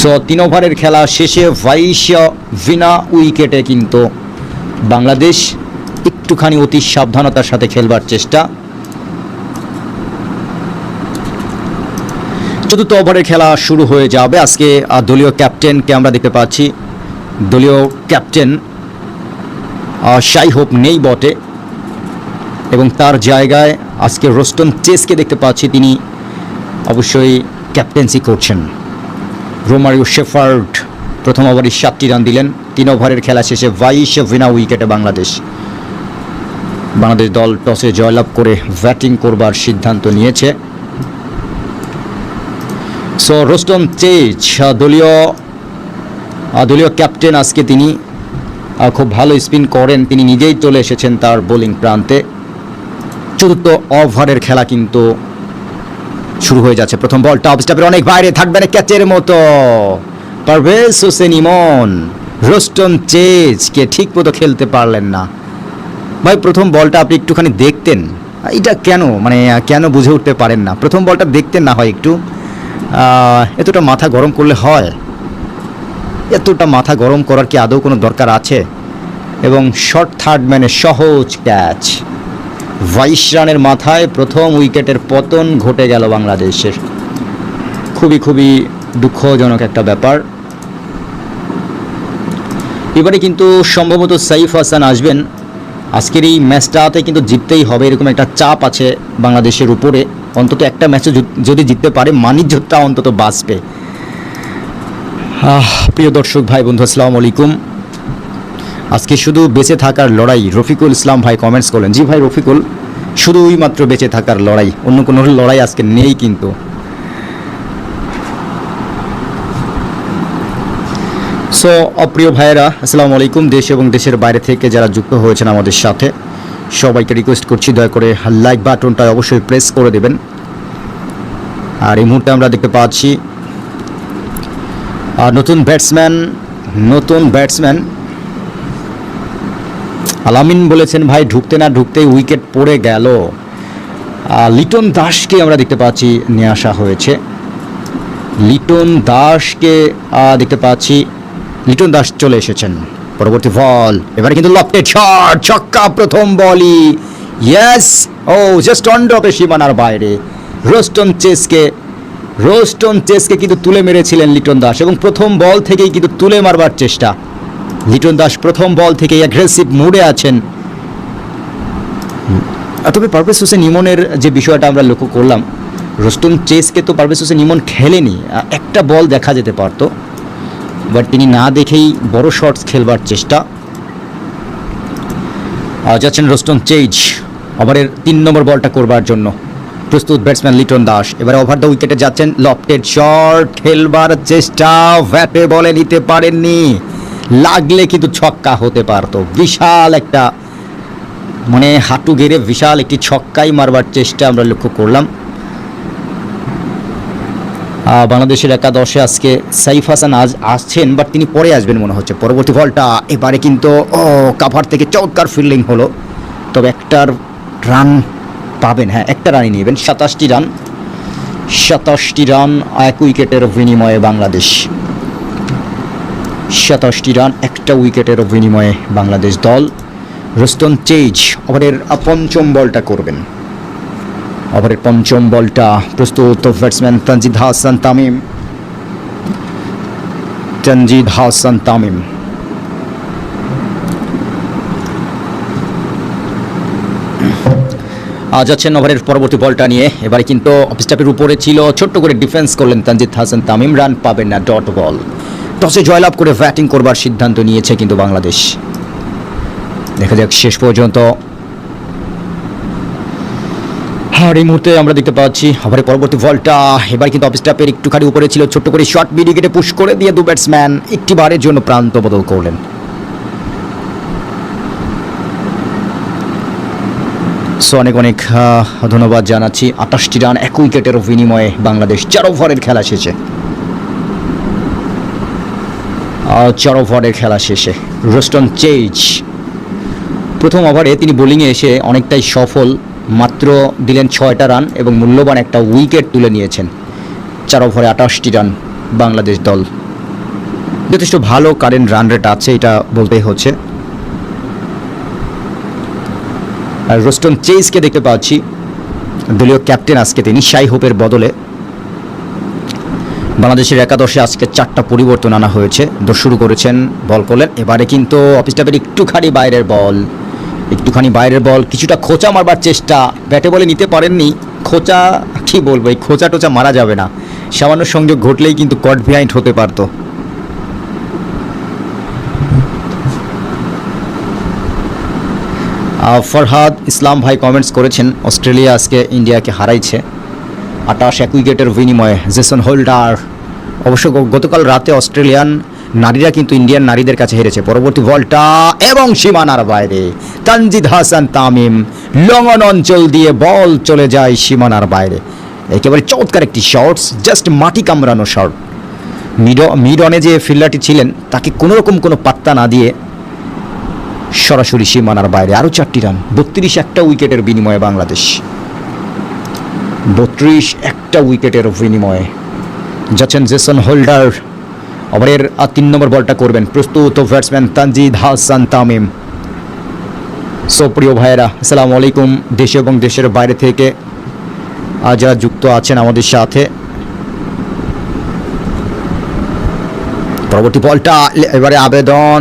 So তিন ওভারের খেলা শেষে বাইশ বিনা উইকেটে কিন্তু বাংলাদেশ একটুখানি অতি সাবধানতার সাথে খেলবার চেষ্টা। চতুর্থ ওভারের খেলা শুরু হয়ে যাবে। আজকে দলীয় ক্যাপ্টেনকে আমরা দেখতে পাচ্ছি। দলীয় ক্যাপ্টেন শাই হোপ নেই বটে। এবং তার জায়গায় আজকে রোস্টন চেসকে দেখতে পাচ্ছি। তিনি অবশ্যই ক্যাপ্টেন্সি করছেন। রোমারিও শেফার্ড প্রথম ওভারে সাতটি রান দিলেন। তিন ওভারের খেলা শেষে বাইশ বিনা উইকেটে বাংলাদেশ। বাংলাদেশ দল টসে জয়লাভ করে ব্যাটিং করবার সিদ্ধান্ত নিয়েছে। সো, রোস্টন চেজ দলীয় দলীয় ক্যাপ্টেন আজকে তিনি খুব ভালো স্পিন করেন তিনি নিজেই চলে এসেছেন তার বোলিং প্রান্তে। চতুর্থ ওভারের খেলা কিন্তু শুরু হয়ে যাচ্ছে প্রথম বল। টপ স্টাপের অনেক বাইরে থাকবে না ক্যাচের মতো। পারভেজ হোসেন ইমন রোস্টন চেজকে ঠিক মতো খেলতে পারলেন না। ভাই, প্রথম বলটা আপনি একটুখানি দেখতেন। এটা কেন? মানে কেন বুঝে উঠতে পারেন না। প্রথম বলটা দেখতেন না হয় একটু। এতটা মাথা গরম করলে হয়। এতটা মাথা গরম করার কি আদৌ কোনো দরকার আছে? এবং শর্ট থার্ড ম্যানে সহজ ক্যাচ বাইশ রানের মাথায় প্রথম উইকেটের পতন ঘটে গেল বাংলাদেশের। খুবই খুবই দুঃখজনক একটা ব্যাপার। এবারে কিন্তু সম্ভবত সাইফ হাসান আসবেন। আজকের এই ম্যাচটাতে কিন্তু জিততেই হবে, এরকম একটা চাপ আছে বাংলাদেশের উপরে। অন্তত একটা ম্যাচে যদি জিততে পারে মানিজ্যটা অন্তত বাঁচবে। প্রিয় দর্শক ভাই বন্ধু আসসালামু আলাইকুম। আজকে শুধু বেঁচে থাকার লড়াই। রফিকুল ইসলাম ভাই কমেন্টস করলেন, জি ভাই রফিকুল শুধুই মাত্র বেঁচে থাকার লড়াই, অন্য কোনো লড়াই আজকে নেই কিন্তু। সো অপ্রিয় ভাইয়েরা, আসসালামু আলাইকুম। দেশ এবং দেশের বাইরে থেকে যারা যুক্ত হয়েছেন আমাদের সাথে, সবাইকে রিকোয়েস্ট করছি দয়া করে লাইক বাটনটা অবশ্যই প্রেস করে দেবেন। আর এই মুহূর্তে আমরা দেখতে পাচ্ছি আর নতুন ব্যাটসম্যান নতুন ব্যাটসম্যান আলামিন বলেছেন, ভাই, ঢুকতে না ঢুকতেই উইকেট পড়ে গেল। লিটন দাসকে আমরা দেখতে পাচ্ছি নিয়ে আসা হয়েছে। লিটন দাসকে দেখতে পাচ্ছি, লিটন দাস চলে এসেছেন। পরবর্তী বল, এবারে কিন্তু লফটেড শট ছক্কা প্রথম বলই। ইয়েস ও জাস্ট অন ড্রপে সীমানার বাইরে। রোস্টন চেসকে রোস্টন চেসকে কিন্তু তুলে মেরেছিলেন লিটন দাস এবং প্রথম বল থেকেই কিন্তু তুলে মারবার চেষ্টা। লিটন দাস প্রথম বল থেকে অ্যাগ্রেসিভ মুডে আছেন। তবে পারভেজ হোসেন ইমনের যে বিষয়টা আমরা লক্ষ্য করলাম রোস্টন চেসকে তো পারভেজ হোসেন ইমন খেলেনি একটা বল দেখা যেতে পারতো বাট তিনি না দেখেই বড় শটস খেলবার চেষ্টা। যাচ্ছেন রোস্টন চেজ, ওভারের তিন নম্বর বলটা করবার জন্য। প্রস্তুত ব্যাটসম্যান লিটন দাস, এবারে ওভার দ্য উইকেটে যাচ্ছেন লফটেড শট খেলবার চেষ্টা ব্যাটে বলে নিতে পারেননি। লাগলে কিন্তু ছক্কা হতে পারতো। বিশাল একটা মানে হাঁটু গেড়ে বিশাল একটি ছক্কাই মারবার চেষ্টা আমরা লক্ষ্য করলাম। বাংলাদেশের একাদশে আজকে সাইফ হাসান আজ আসছেন বাট তিনি পরে আসবেন মনে হচ্ছে। পরবর্তী বলটা, এবারে কিন্তু, ও কাভার থেকে চমৎকার ফিল্ডিং হলো। তবে একটার রান পাবেন হ্যাঁ একটা রানই নেবেন, সাতাশটি রান সাতাশটি রান এক উইকেটের বিনিময়ে বাংলাদেশ। সাতাশটি রান, একটা উইকেটের বিনিময়ে বাংলাদেশ দল রোস্তন চেজ ওভারের পঞ্চম বলটা করবেন। ওভারের পঞ্চম বলটা প্রস্তুত ব্যাটসম্যান তানজিদ হাসান তামিম। তানজিদ হাসান তামিম। আজ আছেন ওভারের পরবর্তী বলটা নিয়ে। এবারে কিন্তু অফিসটাপের উপরে ছিল, ছোট্ট করে ডিফেন্স করলেন তানজিদ হাসান তামিম, রান পাবেন না, ডট বল। টসে জয়লাভ করে ব্যাটিং করবার সিদ্ধান্ত নিয়েছে কিন্তু বাংলাদেশ। দেখা যাক, শেষ পর্যন্ত আর এই মুহূর্তে আমরা দেখতে পাচ্ছি আবার পরবর্তী বলটা। এবার কিন্তু অফিস স্টাপের একটুখানি উপরে ছিল, ছোট্ট করে শর্ট মিডিকেটে পুশ করে দিয়ে দু ব্যাটসম্যান একটি বারের জন্য প্রান্ত বদল করলেন। সো অনেক অনেক ধন্যবাদ জানাচ্ছি। আটাশটি রান, এক উইকেটের বিনিময়ে বাংলাদেশ চার ওভারের খেলা শেষে। চার ওভারের খেলা শেষে। রোস্টন চেজ প্রথম ওভারে তিনি বোলিংয়ে এসে অনেকটাই সফল, মাত্র দিলেন ছয়টা রান এবং মূল্যবান একটা উইকেট তুলে নিয়েছেন। চার ওভারে আটাশটি রান বাংলাদেশ দল। যথেষ্ট ভালো কারেন্ট রান রেট আছে, এটা বলতেই হচ্ছে। আর রোস্টন চেইসকে দেখতে পাচ্ছি। দলীয় ক্যাপ্টেন আজকে তিনি শাই হোপের বদলে। বাংলাদেশের একাদশে আজকে চারটা পরিবর্তন আনা হয়েছে। শুরু করেছেন বল করলেন। এবারে কিন্তু অফিস টাপের একটুখানি বাইরের বল। একটুখানি বাইরের বল, কিছুটা খোঁচা মারবার চেষ্টা। ব্যাটে বলে নিতে পারেননি। খোঁচা, কি বলব, এই খোঁচা টোচা মারা যাবে না। সামান্য সংযোগ ঘটলেই কিন্তু কট বিহাইন্ড হতে পারতো। ফরহাদ ইসলাম ভাই কমেন্টস করেছেন, অস্ট্রেলিয়া আজকে ইন্ডিয়াকে হারাইছে। আটাশ এক উইকেটের বিনিময়ে জেসন হোল্ডার অবশ্য গতকাল রাতে অস্ট্রেলিয়ান নারীরা কিন্তু ইন্ডিয়ান নারীদের কাছে হেরেছে। পরবর্তী বলটা এবং সীমানার বাইরে। তানজিদ হাসান তামিম লঙ্গন অঞ্চল দিয়ে বল চলে যায় সীমানার বাইরে। একেবারে চমৎকার একটি শর্টস জাস্ট মাটি কামড়ানো শর্ট মিড মিড অনে যে ফিল্ডারটি ছিলেন, তাকে কোনোরকম কোনো পাত্তা না দিয়ে সরাসরি সীমানার বাইরে। আরও চারটি রান, বত্রিশ একটা উইকেটের বিনিময়ে বাংলাদেশ। বত্রিশ একটা উইকেটের বিনিময়ে যাচ্ছেন জেসন হোল্ডার। ওভারের আর তিন নম্বর বলটা করবেন প্রস্তুত ব্যাটসম্যান তানজিদ হাসান তামিম। সো প্রিয় ভাইয়েরা, আসসালামু আলাইকুম। দেশে এবং দেশের বাইরে থেকে আজ যারা যুক্ত আছেন আমাদের সাথে। পরবর্তী বলটা এবারে আবেদন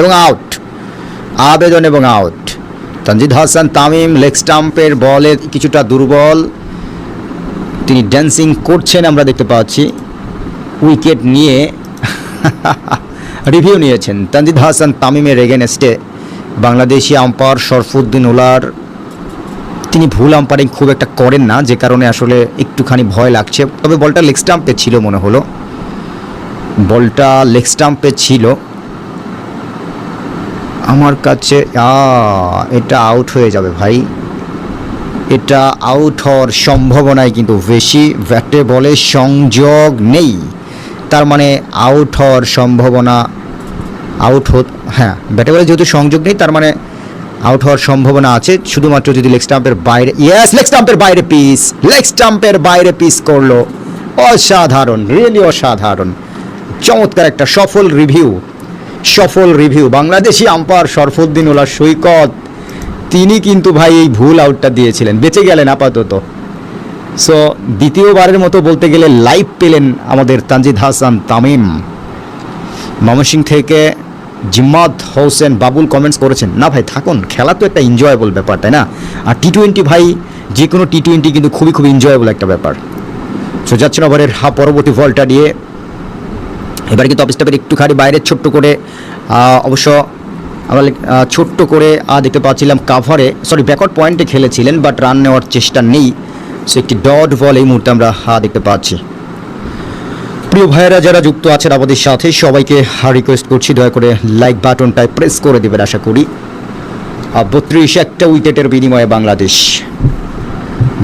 এবং আউট। আবেদন এবং আউট। তানজিদ হাসান তামিম লেগ স্টাম্পের বলে কিছুটা দুর্বল। তিনি ড্যান্সিং করছেন আমরা দেখতে পাচ্ছি। উইকেট নিয়ে রিভিউ নিয়েছেন। তানজিদ হাসান তামিমের এগেনস্টে বাংলাদেশি আম্পায়ার শরফুদ্দিন ওলার তিনি ভুল আম্পায়ারিং খুব একটা করেন না, যে কারণে আসলে একটুখানি ভয় লাগছে। তবে বলটা লেগ স্টাম্পে ছিল মনে হলো। বলটা লেগ স্টাম্পে ছিল। আমার কাছে এটা আউট হয়ে যাবে ভাই। এটা আউট হওয়ার সম্ভাবনাই কিন্তু বেশি। ব্যাটে বলে সংযোগ নেই। তার মানে আউট হওয়ার সম্ভাবনা আউট হত হ্যাঁ ব্যাটে বলে যেহেতু সংযোগ নেই, তার মানে আউট হওয়ার সম্ভাবনা আছে। শুধুমাত্র যদি লেগ স্টাম্পের বাইরে ইয়েস লেগ স্টাম্পের বাইরে পিস লেগ স্টাম্পের বাইরে পিস করল। অসাধারণ রিয়েলি অসাধারণ। চমৎকার একটা সফল রিভিউ সফল review Bangladeshi umpire Sharfuddoula Saikat. তিনি কিন্তু ভাই এই ভুল আউটটা দিয়েছিলেন, বেঁচে গেলেন আপাতত। সো দ্বিতীয়বারের মতো বলতে গেলে লাইভ পেলেন আমাদের তানজিদ হাসান তামিম। ময়মনসিং থেকে জিম্মাদ হোসেন বাবুল কমেন্টস করেছেন, না ভাই, থাকুন, খেলা তো একটা এনজয়েবল ব্যাপার, তাই না? আর টি টোয়েন্টি ভাই, যে কোনো টি টোয়েন্টি কিন্তু খুবই খুব এনজয়েবল একটা ব্যাপার। সো যাচ্ছেন ওভারের হা, পরবর্তী বলটা দিয়ে। এবার কিন্তু অফিস টাপের একটুখানি বাইরে ছোট্ট করে অবশ্য আমরা ছোট্ট করে দেখতে পাচ্ছিলাম কাভারে সরি ব্যাকআউট পয়েন্টে খেলেছিলেন বাট রান নেওয়ার চেষ্টা নেই। সো একটি ডট বল এই মুহূর্তে আমরা হা দেখতে পাচ্ছি। প্রিয় ভাইয়েরা, যারা যুক্ত আছেন আমাদের সাথে, সবাইকে রিকোয়েস্ট করছি, দয়া করে লাইক বাটনটায় প্রেস করে দেবেন, আশা করি। আর বত্রিশ একটা উইকেটের বিনিময়ে বাংলাদেশ।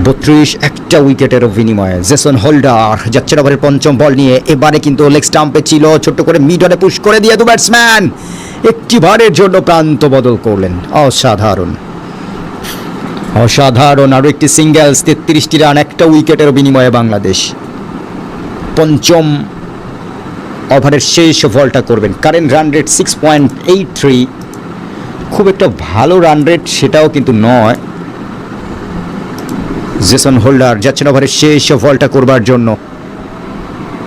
বত্রিশ একটা উইকেটের বিনিময়ে। জেসন হোল্ডার যাচ্ছেন ওভারের পঞ্চম বল নিয়ে। এবারে কিন্তু লেগ স্টাম্পে ছিল, ছোট্ট করে মিডলে পুশ করে দিয়ে দু ব্যাটসম্যান। একটি বারের জন্য প্রান্ত বদল করলেন। অসাধারণ। অসাধারণ আরও একটি সিঙ্গেলস তেত্রিশটি রান একটা উইকেটের বিনিময়ে বাংলাদেশ। পঞ্চম ওভারের শেষ বলটা করবেন। Current run rate six point eight three খুব একটা ভালো রান রেট সেটাও কিন্তু নয়। জেসন হোল্ডার যাচ্ছেন ওভারের শেষ বলটা করবার জন্য।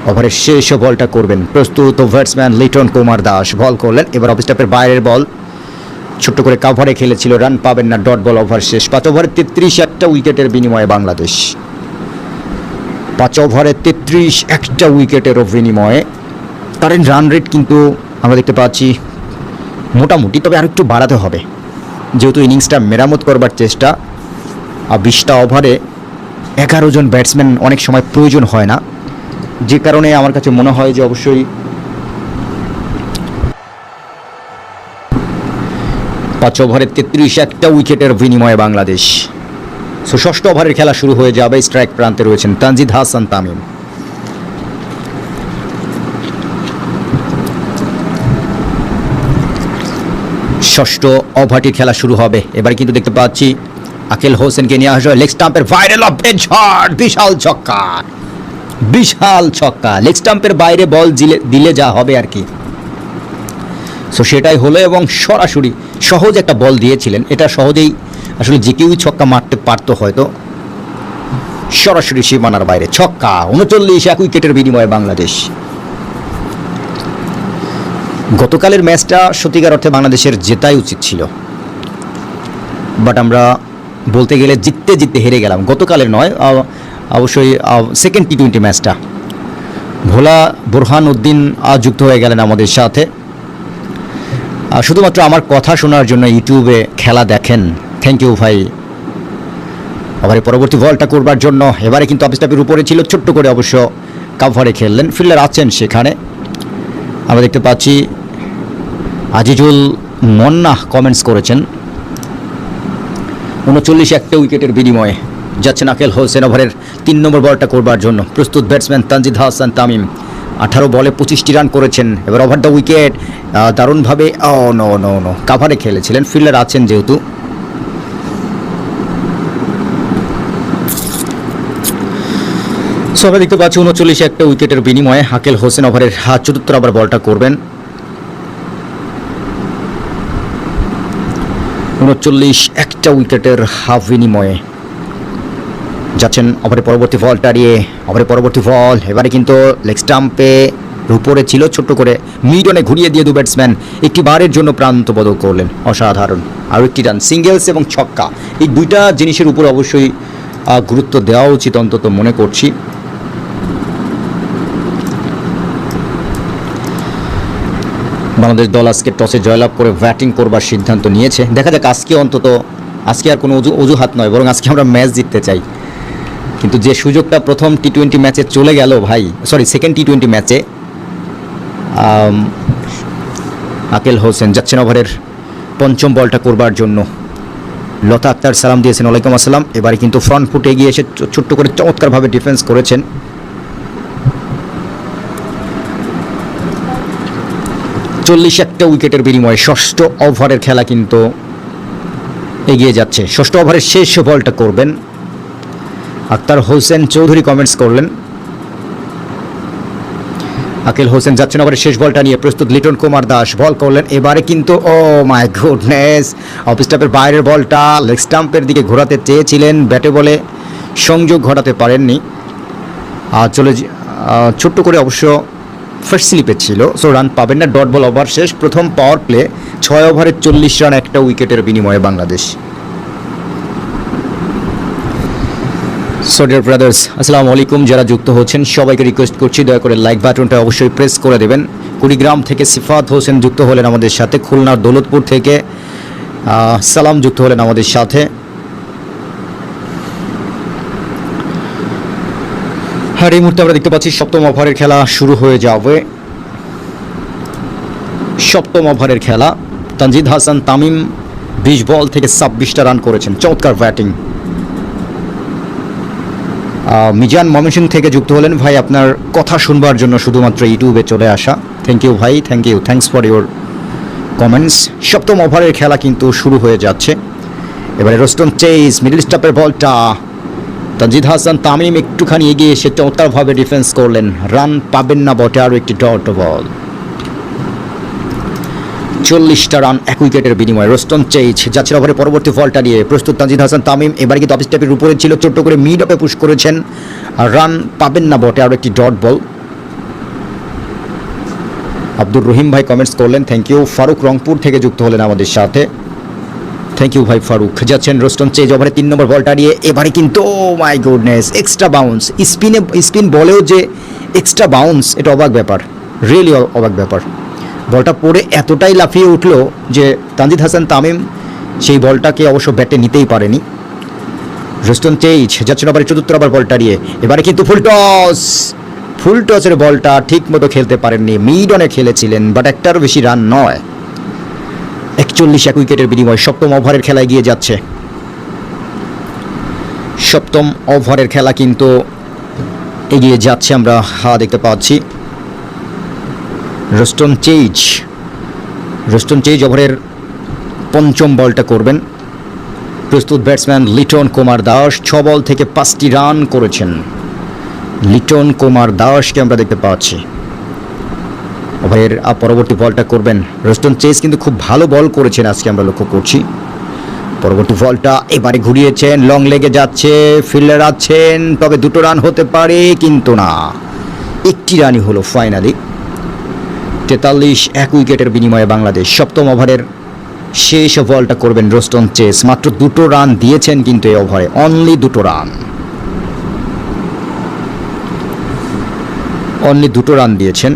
ওভারের শেষ বলটা করবেন প্রস্তুত ব্যাটসম্যান লিটন কুমার দাস। বল করলেন, এবার অফিস টাপের বাইরের বল। ছোট্ট করে কাভারে খেলেছিল রান পাবেন না ডট বল ওভার শেষ। পাঁচ ওভারে তেত্রিশ একটা উইকেটের বিনিময়ে বাংলাদেশ। পাঁচ ওভারে তেত্রিশ একটা উইকেটের বিনিময়ে। কারেন্ট রান রেট কিন্তু আমরা দেখতে পাচ্ছি মোটামুটি, তবে আর একটু বাড়াতে হবে। যেহেতু ইনিংসটা মেরামত করবার চেষ্টা আর বিশটা ওভারে এগারো জন ব্যাটসম্যান অনেক সময় প্রয়োজন হয় না। যে কারণে আমার কাছে মনে হয় যে অবশ্যই পাঁচ ওভারে তেত্রিশ একটা উইকেটের বিনিময়ে বাংলাদেশ। সো, ষষ্ঠ ওভারের খেলা শুরু হয়ে যাবে। স্ট্রাইক প্রান্তে রয়েছেন তানজিদ হাসান তামিম। ষষ্ঠ ওভারটির খেলা শুরু হবে। এবার কিন্তু দেখতে পাচ্ছি আকিল হোসেনকে নিয়ে আসবে লেগ স্টাম্পের ভাইরাল অফ ঝড় বিশাল ছক্কা। বিশাল ছক্কা। লেগ স্টাম্পের বাইরে বল দিলে যা হবে আর কি। সো সেটাই হলো এবং সরাসরি সহজ একটা বল দিয়েছিলেন। এটা সহজেই আসলে যে কেউই ছক্কা মারতে পারতো হয়তো। সরাসরি সীমানার বাইরে। ছক্কা। উনচল্লিশ এক উইকেটের বিনিময়ে বাংলাদেশ। গতকালের ম্যাচটা সত্যিকার অর্থে বাংলাদেশের জেতাই উচিত ছিল। বাট আমরা বলতে গেলে জিততে জিততে হেরে গেলাম। গতকালের নয় অবশ্যই সেকেন্ড টি টোয়েন্টি ম্যাচটা ভোলা বোরহান উদ্দিন আহ, যুক্ত হয়ে গেলেন আমাদের সাথে। শুধুমাত্র আমার কথা শোনার জন্য ইউটিউবে খেলা দেখেন। থ্যাংক ইউ ভাই। আবার পরবর্তী বলটা করবার জন্য এবারে কিন্তু অফিস টাপের উপরে ছিল ছোট্ট করে অবশ্য কাভারে খেললেন। ফিল্ডার আছেন সেখানে। আমরা দেখতে পাচ্ছি আজিজুল মন্না কমেন্টস করেছেন। উনচল্লিশ একটা উইকেটের বিনিময়ে যাচ্ছেন আকেল হোসেন ওভারের তিন নম্বর বলটা করবার জন্য। প্রস্তুত ব্যাটসম্যান তানজিদ হাসান তামিম। আঠারো বলে পঁচিশটি রান করেছেন। এবার ওভার দ্য উইকেট দারুণভাবে, ও, নো নো কাভারে খেলেছিলেন। ফিল্ডার আছেন যেহেতু। সো আমরা দেখতে পাচ্ছি উনচল্লিশ একটা উইকেটের বিনিময়ে হাকেল হোসেন ওভারের চতুর্থ আবার বলটা করবেন। উনচল্লিশ, একটা উইকেটের হাফ বিনিময়ে যাচ্ছেন ওভারের পরবর্তী বল টারিয়ে ওভারের পরবর্তী বল, এবারে কিন্তু লেগ স্টাম্পে উপরে ছিল ছোট্ট করে। মিডনে ঘুরিয়ে দিয়ে দু ব্যাটসম্যান একটি বারের জন্য প্রান্ত বদল করলেন। অসাধারণ। আর একটি রান সিঙ্গেলস এবং ছক্কা। এই দুইটা জিনিসের উপর অবশ্যই গুরুত্ব দেওয়া উচিত অন্তত মনে করছি। বাংলাদেশ দল আজকে টসে জয়লাভ করে ব্যাটিং করবার সিদ্ধান্ত নিয়েছে। দেখা যাক, আজকে অন্তত, আজকে আর কোনো অজু অজুহাত নয়, বরং আজকে আমরা ম্যাচ জিততে চাই। কিন্তু যে সুযোগটা প্রথম টি টোয়েন্টি ম্যাচে চলে গেল ভাই সরি সেকেন্ড টি টোয়েন্টি ম্যাচে আকেল হোসেন যাচ্ছেন ওভারের পঞ্চম বলটা করবার জন্য। লতা আক্তার সালাম দিয়েছেন, ওয়ালাইকুম আসসালাম। এবারে কিন্তু ফ্রন্ট ফুট এগিয়ে এসে ছোট্ট করে চমৎকারভাবে ডিফেন্স করেছেন। চল্লিশ একটা উইকেটের বিনিময়ে ষষ্ঠ ওভারের খেলা কিন্তু এগিয়ে যাচ্ছে। ষষ্ঠ ওভারের শেষ বলটা করবেন। আক্তার হোসেন চৌধুরী কমেন্টস করলেন। আকিল হোসেন যাচ্ছেন ওভারের শেষ বলটা নিয়ে। প্রস্তুত লিটন কুমার দাস বল করলেন। এবারে কিন্তু, ও মাই গুডনেস অফ স্টাম্পের বাইরের বলটা লেগ স্টাম্পের দিকে ঘোরাতে চেয়েছিলেন। ব্যাটে বলে সংযোগ ঘটাতে পারেননি। আর চলে ছোট্ট করে অবশ্য ফার্স্ট স্লিপে ছিল সো রান পাবেন না। ডট বল ওভার শেষ। প্রথম পাওয়ার প্লে ছয় ওভারে চল্লিশ রান একটা উইকেটের বিনিময়ে বাংলাদেশ। সো সোডিয়ার ব্রাদার্স আসসালামু আলাইকুম। যারা যুক্ত হচ্ছেন, সবাইকে রিকোয়েস্ট করছি, দয়া করে লাইক বাটনটা অবশ্যই প্রেস করে দেবেন। কুড়িগ্রাম থেকে সিফাত হোসেন যুক্ত হলেন আমাদের সাথে। খুলনার দৌলতপুর থেকে সালাম যুক্ত হলেন আমাদের সাথে। আর এই মুহূর্তে আমরা দেখতে পাচ্ছি সপ্তম ওভারের খেলা শুরু হয়ে যাবে। সপ্তম ওভারের খেলা। তানজিদ হাসান, তামিম বিশ বল থেকে ছাব্বিশটা রান করেছেন। চমৎকার ব্যাটিং। মিজান ময়মনসিং থেকে যুক্ত হলেন। ভাই, আপনার কথা শুনবার জন্য শুধুমাত্র ইউটিউবে চলে আসা। থ্যাংক ইউ ভাই thank you thanks for your comments সপ্তম ওভারের খেলা কিন্তু শুরু হয়ে যাচ্ছে। এবারে রোস্টন চেইস মিডল স্টপের বলটা তানজিদ হাসান তামিম একটুখানি এগিয়ে এসে চমৎকারভাবে ডিফেন্স করলেন। রান পাবেন না বটে আরও একটি ডট বল চল্লিশটা রান এক উইকেটের বিনিময়ে রোস্টন চেইচ যাচ্ছেন ওভারে পরবর্তী ফলটা নিয়ে। প্রস্তুত তানজিদ হাসান, তামিম এবার কিন্তু অফিস স্টেপের উপরে ছিল, ছোট্ট করে মিড অপে পুশ করেছেন। রান পাবেন না বটে আরও একটি ডট বল আব্দুর রহিম ভাই কমেন্টস করলেন থ্যাংক ইউ ফারুক রংপুর থেকে যুক্ত হলেন আমাদের সাথে। থ্যাংক ইউ ভাই ফারুক যাচ্ছেন রোস্টন চেজ ওভারে তিন নম্বর বলটা নিয়ে এবারে কিন্তু মাই গুডনেস এক্সট্রা বাউন্স স্পিনে স্পিন বলেও যে এক্সট্রা বাউন্স এটা অবাক ব্যাপার। রিয়েলি অবাক ব্যাপার। বলটা পড়ে এতটাই লাফিয়ে উঠল যে তানজিদ হাসান তামিম সেই বলটাকে অবশ্য ব্যাটে নিতেই পারেনি। রোস্টন চেইজ যাচ্ছেন আবার চতুর্থ আবার বলটা নিয়ে এবারে কিন্তু ফুল টস ফুল টসের বলটা ঠিক মতো খেলতে পারেননি। মিড অনেক খেলেছিলেন বাট একটারও বেশি রান নয়। একচল্লিশ এক উইকেটের বিনিময়ে সপ্তম ওভারের খেলায় গিয়ে যাচ্ছে। সপ্তম ওভারের খেলা কিন্তু এগিয়ে যাচ্ছে আমরা, হা, দেখতে পাচ্ছি। রোস্টন চেইজ রোস্টন চেইজ ওভারের পঞ্চম বলটা করবেন। প্রস্তুত ব্যাটসম্যান লিটন কুমার দাস, ছ বল থেকে পাঁচটি রান করেছেন। লিটন কুমার দাসকে আমরা দেখতে পাচ্ছি। ওভারের পরবর্তী বলটা করবেন। রোস্টন চেস কিন্তু খুব ভালো বল করেছেন আজকে আমরা লক্ষ্য করছি। পরবর্তী বলটা এবারে ঘুরিয়েছেন লং লেগে যাচ্ছে ফিল্ডার আছেন, তবে দুটো রান হতে পারে, কিন্তু না। একটি রানই হলো ফাইনালি তেতাল্লিশ এক উইকেটের বিনিময়ে বাংলাদেশ সপ্তম ওভারের শেষ বলটা করবেন রোস্টন চেস। মাত্র দুটো রান দিয়েছেন কিন্তু এই ওভারে অনলি দুটো রান অনলি দুটো রান দিয়েছেন।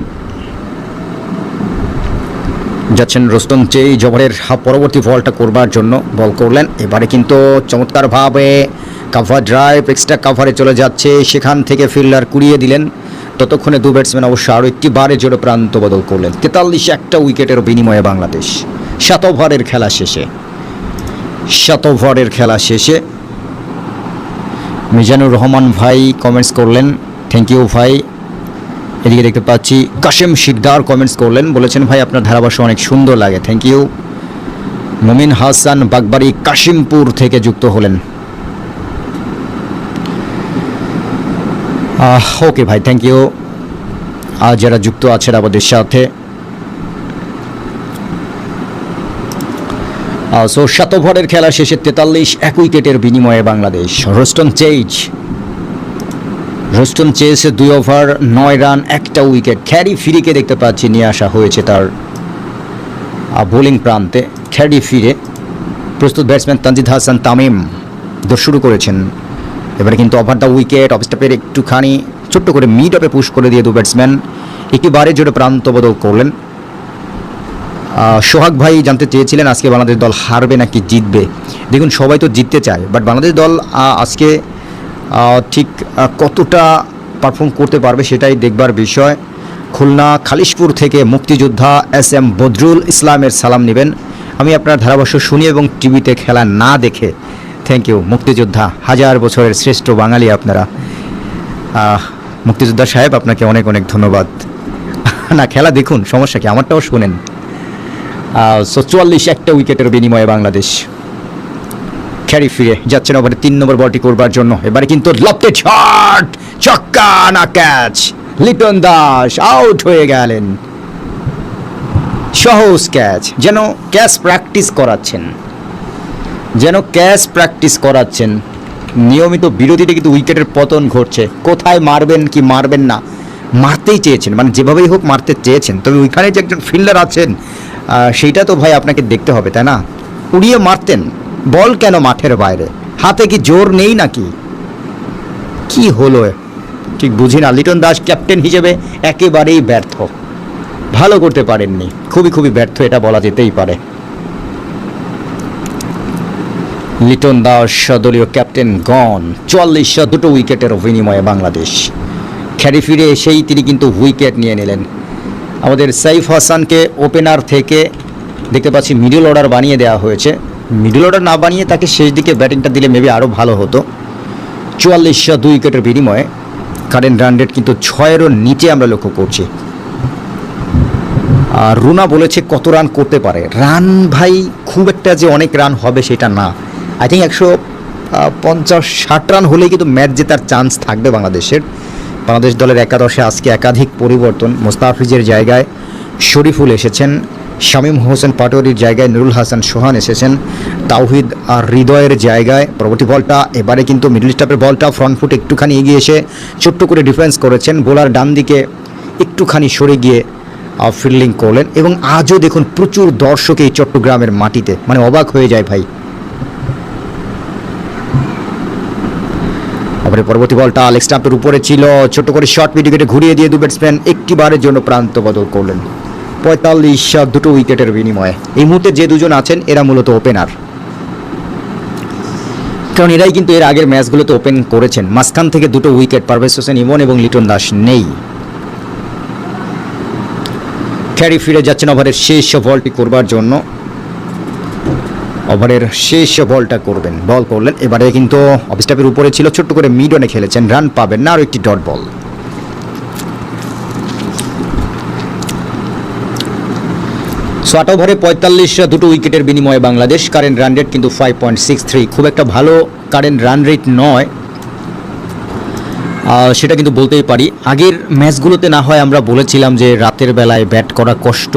যাচ্ছেন রোস্তম চেই জবরের পরবর্তী বলটা করবার জন্য বল করলেন। এবারে কিন্তু চমৎকারভাবে কাভার ড্রাইভ এক্সট্রা কাভারে চলে যাচ্ছে। সেখান থেকে ফিল্ডার কুড়িয়ে দিলেন। ততক্ষণে দু ব্যাটসম্যান অবশ্য আরও একটি বারে জোরে প্রান্ত বদল করলেন। তেতাল্লিশ একটা উইকেটের বিনিময়ে বাংলাদেশ। সাত ওভারের খেলা শেষে। সাত ওভারের খেলা শেষে মিজানুর রহমান ভাই কমেন্টস করলেন। থ্যাংক ইউ ভাই। এদিকে দেখতে পাচ্ছি কাশেম শিকদার কমেন্টস করলেন, বলেছেন, ভাই, আপনার ধারাভাষ্য অনেক সুন্দর লাগে। থ্যাংক ইউ মুমিন হাসান বাগবাড়ি কাশিমপুর থেকে যুক্ত হলেন। ওকে ভাই থ্যাংক ইউ আর যারা যুক্ত আছেন আমাদের সাথে। সো সাত ওভারের খেলা শেষে তেতাল্লিশ এক উইকেটের বিনিময়ে বাংলাদেশ। রোস্টন চেইজ রোস্টন চেয়েছে দুই ওভার নয় রান একটা উইকেট খ্যারি ফিরিকে দেখতে পাচ্ছি, নিয়ে আসা হয়েছে তার বোলিং প্রান্তে। খ্যারি ফিরে। প্রস্তুত ব্যাটসম্যান তানজিদ হাসান তামিম। দৌড় শুরু করেছেন। এবারে কিন্তু ওভার দ্য উইকেট অফ স্টাপের একটুখানি ছোট্ট করে মিড অফে পুশ করে দিয়ে দু ব্যাটসম্যান একেবারে জোরে প্রান্ত বদল করলেন। সোহাগ ভাই জানতে চেয়েছিলেন, আজকে বাংলাদেশ দল হারবে নাকি জিতবে। দেখুন, সবাই তো জিততে চায় বাট বাংলাদেশ দল আজকে ঠিক কতটা পারফর্ম করতে পারবে সেটাই দেখবার বিষয়। খুলনা, খালিশপুর থেকে মুক্তিযোদ্ধা এস এম বদরুল ইসলামের সালাম নেবেন। আমি আপনার ধারাভাষ্য শুনি এবং টিভিতে খেলা না দেখে থ্যাংক ইউ মুক্তিযোদ্ধা। হাজার বছরের শ্রেষ্ঠ বাঙালি আপনারা। মুক্তিযোদ্ধা সাহেব, আপনাকে অনেক অনেক ধন্যবাদ। না, খেলা দেখুন, সমস্যা কি? আমারটাও শোনেন। সো চুয়াল্লিশ একটা উইকেটের বিনিময়ে বাংলাদেশ। খ্যারি ফিরে যাচ্ছেন ওভারে তিন নম্বর বলটি করবার জন্য। এবারে কিন্তু লপটে শট ছক্কা না ক্যাচ। লিটন দাস আউট হয়ে গেলেন। সহজ ক্যাচ, যেন ক্যাচ প্র্যাকটিস করাচ্ছেন। যেন ক্যাচ প্র্যাকটিস করাচ্ছেন। নিয়মিত বিরতিতে কিন্তু উইকেটের পতন ঘটছে। কোথায় মারবেন, কি মারবেন না, মারতেই চেয়েছেন। মানে যেভাবেই হোক মারতে চেয়েছেন। তবে ওইখানে যে একজন ফিল্ডার আছেন সেইটা তো ভাই আপনাকে দেখতে হবে, তাই না? উড়িয়ে মারতেন। বল কেন মাঠের বাইরে? হাতে কি জোর নেই নাকি? কি হলো? ঠিক বুঝি না, লিটন দাস ক্যাপ্টেন হিসেবে একেবারেই ব্যর্থ। ভালো করতে পারেননি, খুবই খুবই ব্যর্থ এটা বলা যেতেই পারে। লিটন দাস দলীয় ক্যাপ্টেন গন, চুয়াল্লিশ দুটো উইকেটের বিনিময়ে বাংলাদেশ। খেলে ফিরে এসেই তিনি কিন্তু উইকেট নিয়ে নিলেন। আমাদের সাইফ হাসানকে ওপেনার থেকে দেখতে পাচ্ছি মিডল অর্ডার বানিয়ে দেওয়া হয়েছে। মিডল অর্ডার না বানিয়ে তাকে শেষ দিকে ব্যাটিংটা দিলে মেবি আরও ভালো হতো। চুয়াল্লিশ দুই উইকেটের বিনিময়ে কারেন্ট রান রেট কিন্তু ছয়েরও নিচে আমরা লক্ষ্য করছি। আর রুনা বলেছে কত রান করতে পারে। রান ভাই খুব একটা যে অনেক রান হবে সেটা না। আই থিঙ্ক একশো পঞ্চাশ, ষাট রান হলেই কিন্তু ম্যাচ জেতার চান্স থাকবে বাংলাদেশের। বাংলাদেশ দলের একাদশে আজকে একাধিক পরিবর্তন। মোস্তাফিজের জায়গায় শরীফুল এসেছেন। শামীম হোসেন পাটোয়ারির জায়গায় নুরুল হাসান সোহান এসেছেন। তাওহিদ আর হৃদয়ের জায়গায় পরবর্তী বলটা, এবারে কিন্তু মিডল স্টাপের বলটা ফ্রন্ট ফুট একটুখানি এগিয়ে এসে ছোট্ট করে ডিফেন্স করেছেন। বোলার ডান দিকে একটুখানি সরে গিয়ে ফিল্ডিং করলেন এবং আজও দেখুন প্রচুর দর্শক এই চট্টগ্রামের মাটিতে। মানে অবাক হয়ে যায় ভাই। তারপরে পরবর্তী বলটা আলেক্স স্টাম্পের উপরে ছিল। ছোট করে শর্ট উইকেটে ঘুরিয়ে দিয়ে দু ব্যাটসম্যান একটি বারের জন্য প্রান্ত বদল করলেন। পঁয়তাল্লিশ দুটো উইকেটের বিনিময়ে। এই মুহূর্তে যে দুজন আছেন, এরা মূলত ওপেনার কারণ এরাই কিন্তু এর আগের ম্যাচগুলোতে ওপেন করেছেন। মাঝখান থেকে দুটো উইকেট, পারভেজ হোসেন, ইমন এবং লিটন দাস নেই। ক্যারি ফিরে যাচ্ছেন ওভারের শেষ বলটি করবার জন্য। ওভারের শেষ বলটা করবেন। বল করলেন। এবারে কিন্তু অফস্টাপের উপরে ছিল, ছোট্ট করে মিডনে খেলেছেন। রান পাবেন না আরও একটি ডট বল। আট ওভারে পঁয়তাল্লিশ দুটো উইকেটের বিনিময়ে বাংলাদেশ। কারেন্ট রান রেট কিন্তু ফাইভ পয়েন্ট সিক্স থ্রি খুব একটা ভালো কারেন্ট রান রেট নয়। সেটা কিন্তু বলতেই পারি। আগের ম্যাচগুলোতে না হয় আমরা বলেছিলাম যে রাতের বেলায় ব্যাট করা কষ্ট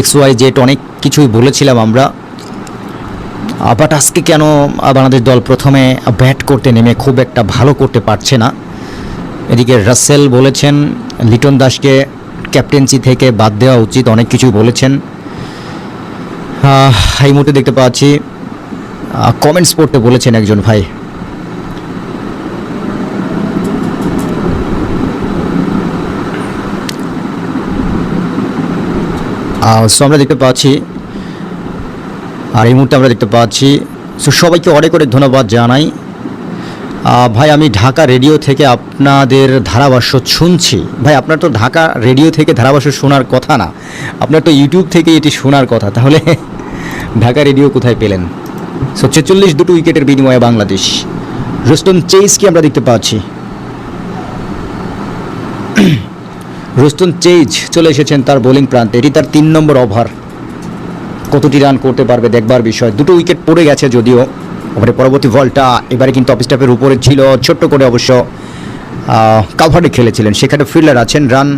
এক্স ওয়াই জেট অনেক কিছুই বলেছিলাম আমরা। বাট আজকে কেন বাংলাদেশ দল প্রথমে ব্যাট করতে নেমে খুব একটা ভালো করতে পারছে না? এদিকে রাসেল বলেছেন, লিটন দাসকে ক্যাপ্টেন্সি থেকে বাদ দেওয়া উচিত, অনেক কিছুই বলেছেন। এই মুহূর্তে দেখতে পাচ্ছি কমেন্টস পড়তে বলেছেন একজন ভাই। সো আমরা দেখতে পাচ্ছি, আর এই মুহূর্তে আমরা দেখতে পাচ্ছি সো সবাইকে অনেক অনেক ধন্যবাদ জানাই। ভাই, আমি ঢাকা রেডিও থেকে আপনাদের ধারাভাষ্য শুনছি। ভাই, আপনার তো ঢাকা রেডিও থেকে ধারাভাষ্য শোনার কথা না। আপনার তো ইউটিউব থেকে এটি শোনার কথা। তাহলে ঢাকা রেডিও কোথায় পেলেন? সো, ছেচল্লিশ দুটো উইকেটের বিনিময়ে বাংলাদেশ। রুস্তম চেইসকে আমরা দেখতে পাচ্ছি? রুস্তম চেইজ চলে এসেছেন তার বোলিং প্রান্তে। এটি তার তিন নম্বর ওভার। কতটি রান করতে পারবে দেখবার বিষয়। দুটো উইকেট পড়ে গেছে যদিও। ওভারে পরবর্তী বলটা এবারে কিন্তু অফ স্টাফের উপরে ছিল, ছোট্ট করে অবশ্য কাভারে খেলেছিলেন। সেখানে ফিল্ডার আছেন, রান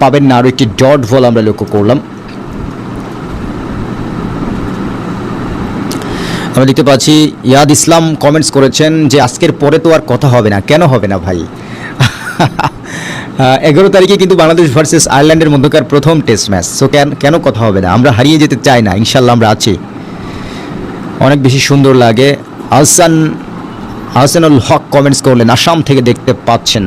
পাবেন না আরও একটি ডট বল আমরা লক্ষ্য করলাম। আমরা দেখতে পাচ্ছি, ইয়াদ ইসলাম কমেন্টস করেছেন যে আজকের পরে তো আর কথা হবে না, কেন হবে না ভাই? এগারো তারিখে কিন্তু বাংলাদেশ ভার্সেস আয়ারল্যান্ডের মধ্যকার প্রথম টেস্ট ম্যাচ সো কেন কেন কথা হবে না? আমরা হারিয়ে যেতে চাই না ইনশাল্লাহ আমরা আছি। অনেক বেশি সুন্দর লাগে। আহসান আহসানুল হক কমেন্টস করলেন, আসাম থেকে দেখতে পাচ্ছেন।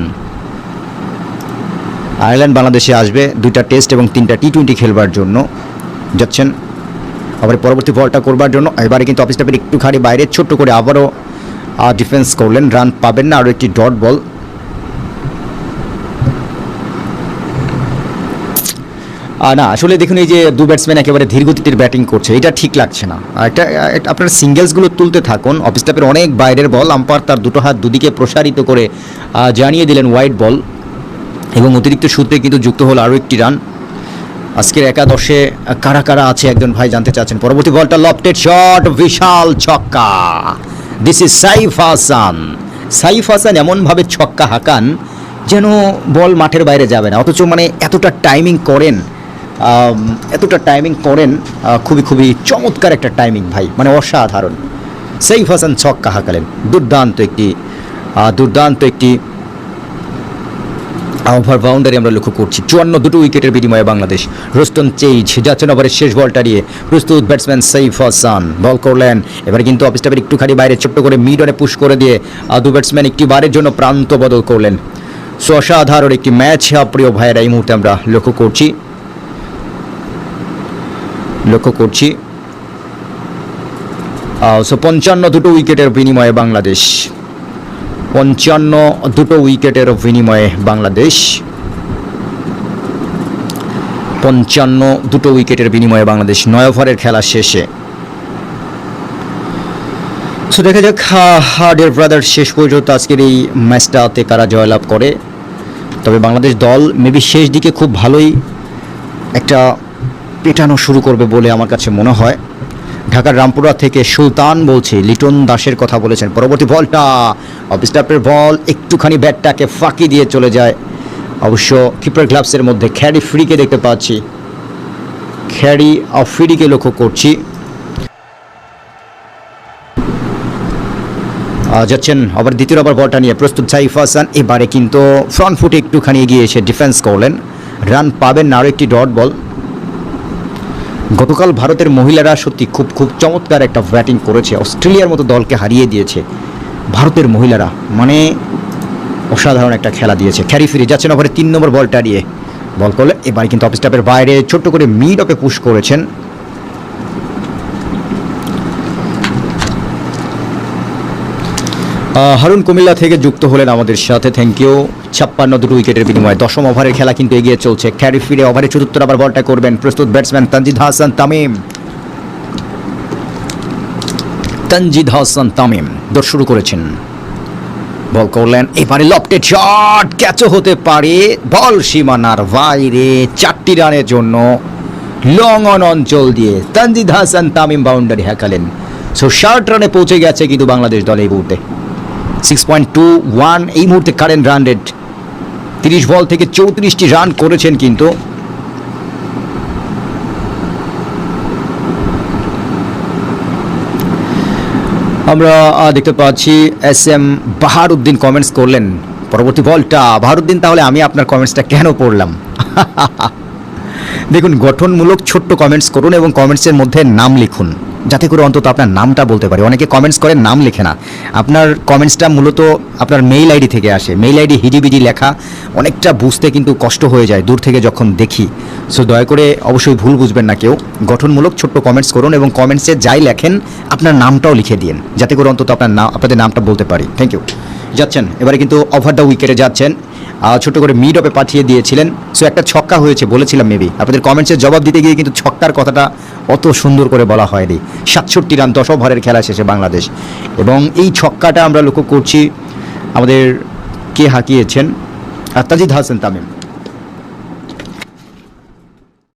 আয়ারল্যান্ড বাংলাদেশে আসবে, দুইটা টেস্ট এবং তিনটা টি টোয়েন্টি খেলবার জন্য। যাচ্ছেন, আবার পরবর্তী বলটা করবার জন্য। এবারে কিন্তু অফিস স্টাফের একটুখানি বাইরে, ছোট্ট করে আবারও ডিফেন্স করলেন রান পাবেন না, আরও একটি ডট বল না, আসলে দেখুন, এই যে দু ব্যাটসম্যান একেবারে ধীরগতিতে ব্যাটিং করছে, এটা ঠিক লাগছে না। একটা আপনার সিঙ্গেলসগুলো তুলতে থাকুন অফিস স্টাফের অনেক বাইরের বল আম্পায়ার তার দুটো হাত দুদিকে প্রসারিত করে জানিয়ে দিলেন হোয়াইট বল এবং অতিরিক্ত সূত্রে কিন্তু যুক্ত হলো আরও একটি রান আজকের একাদশে কারা কারা আছে একজন ভাই জানতে চাচ্ছেন? পরবর্তী বলটা লফটেড শট বিশাল ছক্কা। দিস ইজ সাইফ হাসান সাইফ হাসান এমনভাবে ছক্কা হাঁকান, যেন বল মাঠের বাইরে যাবে না, অথচ মানে এতটা টাইমিং করেন এতটা টাইমিং করেন খুবই খুবই চমৎকার একটা টাইমিং ভাই মানে অসাধারণ। সাইফ হাসান ছক্কা হাঁকালেন দুর্দান্ত একটি দুর্দান্ত একটি ওভার বাউন্ডারি আমরা লক্ষ্য করছি। চুয়ান্ন দুটো উইকেটের বিনিময়ে বাংলাদেশ। রোস্টন চেইজ যাচ্ছেন ওভারের শেষ বলটা নিয়ে প্রস্তুত ব্যাটসম্যান সাইফ হাসান। বল করলেন। এবারে কিন্তু অফিস স্টাফের একটুখানি বাইরে ছোট্ট করে মিডনে পুশ করে দিয়ে দু ব্যাটসম্যান একটি বারের জন্য প্রান্ত বদল করলেন। সো অসাধারণ একটি ম্যাচ প্রিয় ভাইয়েরা, এই মুহূর্তে আমরা লক্ষ্য করছি। লক্ষ্য করছি। সো পঞ্চান্ন দুটো উইকেটের বিনিময়ে বাংলাদেশ। পঞ্চান্ন দুটো উইকেটের বিনিময়ে বাংলাদেশ। পঞ্চান্ন দুটো উইকেটের বিনিময়ে বাংলাদেশ নয় ওভারের খেলা শেষে। সো দেখা যাক হার্ডের ব্রাদার শেষ পর্যন্ত আজকের এই ম্যাচটাতে কারা জয়লাভ করে। তবে বাংলাদেশ দল মেবি শেষ দিকে খুব ভালোই একটা পেটানো শুরু করবে বলে আমার কাছে মনে হয়। ঢাকার রামপুরা থেকে সুলতান বলছে, লিটন দাসের কথা বলেছেন। পরবর্তী বলটা অফিস্টাপের বল, একটুখানি ব্যাটটাকে ফাঁকি দিয়ে চলে যায়। অবশ্য কিপার গ্লাভসের মধ্যে খ্যারি ফ্রিকে দেখতে পাচ্ছি। খ্যারি ফ্রিকে লক্ষ্য করছি। যাচ্ছেন আবার দ্বিতীয় ওভার বলটা নিয়ে প্রস্তুত সাইফ হাসান। এবারে কিন্তু ফ্রন্ট ফুটে একটুখানি এগিয়ে এসে ডিফেন্স করলেন। রান পাবেন না আরও একটি ডট বল গতকাল ভারতের মহিলারা সত্যি খুব খুব চমৎকার একটা ব্যাটিং করেছে। অস্ট্রেলিয়ার মতো দলকে হারিয়ে দিয়েছে ভারতের মহিলারা। মানে অসাধারণ একটা খেলা দিয়েছে। খ্যারি ফিরে যাচ্ছেন ওভারে তিন নম্বর বল নিয়ে বল করলে এবার কিন্তু অফ স্টাফের বাইরে ছোট্ট করে মিড অপে পুশ করেছেন। হারুন কুমিল্লা থেকে যুক্ত হলেন আমাদের সাথে। থ্যাংক ইউ ছাপ্পান্ন, দুটো উইকেটের বিনিময়ে। দশম ওভারের খেলা কিন্তু এগিয়ে চলছে। ক্যারি ফিরে ওভারে চতুর্থ আবার বলটা করবেন প্রস্তুত ব্যাটসম্যান তানজিদ হাসান তামিম। তানজিদ হাসান তামিম দৌড় শুরু করেছেন। বল করলেন, এবারে লফটেড শট ক্যাচও হতে পারে। বল সীমানার বাইরে, চারটি রানের জন্য লং অন অঞ্চল দিয়ে তানজিদ হাসান তামিম বাউন্ডারি হাঁকালেন। সো ষাট রানে পৌঁছে গেছে কিন্তু বাংলাদেশ দল এই মুহূর্তে। সিক্স পয়েন্ট টু ওয়ান এই মুহূর্তে কারেন্ট রান রেট তিরিশ বল থেকে চৌত্রিশটি রান করেছেন কিন্তু। আমরা দেখতে পাচ্ছি এস এম বাহারুদ্দিন কমেন্টস করলেন। পরবর্তী বলটা, বাহারুদ্দিন, তাহলে আমি আপনার কমেন্টসটা কেন পড়লাম? দেখুন, গঠনমূলক ছোট্ট কমেন্টস করুন এবং কমেন্টসের মধ্যে নাম লিখুন। যাতে করে অন্তত আপনার নামটা বলতে পারে। অনেকে কমেন্টস করে, নাম লেখে না। আপনার কমেন্টসটা মূলত আপনার মেইল আইডি থেকে আসে। মেইল আইডি হিজিবিজি লেখা অনেকটা বুঝতে কিন্তু কষ্ট হয়ে যায় দূর থেকে যখন দেখি। সো দয়া করে অবশ্যই ভুল বুঝবেন না কেউ। গঠনমূলক ছোট্ট কমেন্টস করুন এবং কমেন্টসে যাই লেখেন, আপনার নামটাও লিখে দিন যাতে করে অন্তত আপনার নাম আপনাদের নামটা বলতে পারি। থ্যাংক ইউ যাচ্ছেন। এবারে কিন্তু ওভার দ্য উইকেটে যাচ্ছেন। ছোট করে মিড অপে পাঠিয়ে দিয়েছিলেন। সো একটা ছক্কা হয়েছে বলেছিলাম মেবি আপনাদের কমেন্টসের জবাব দিতে গিয়ে কিন্তু ছক্কার কথাটা অত সুন্দর করে বলা হয়নি। সাতষট্টি রান, দশ ওভারের খেলা শেষে বাংলাদেশ। এবং এই ছক্কাটা আমরা লক্ষ্য করছি আমাদের কে হাঁকিয়েছেন? আর তাজিদ হাসান, তামিম।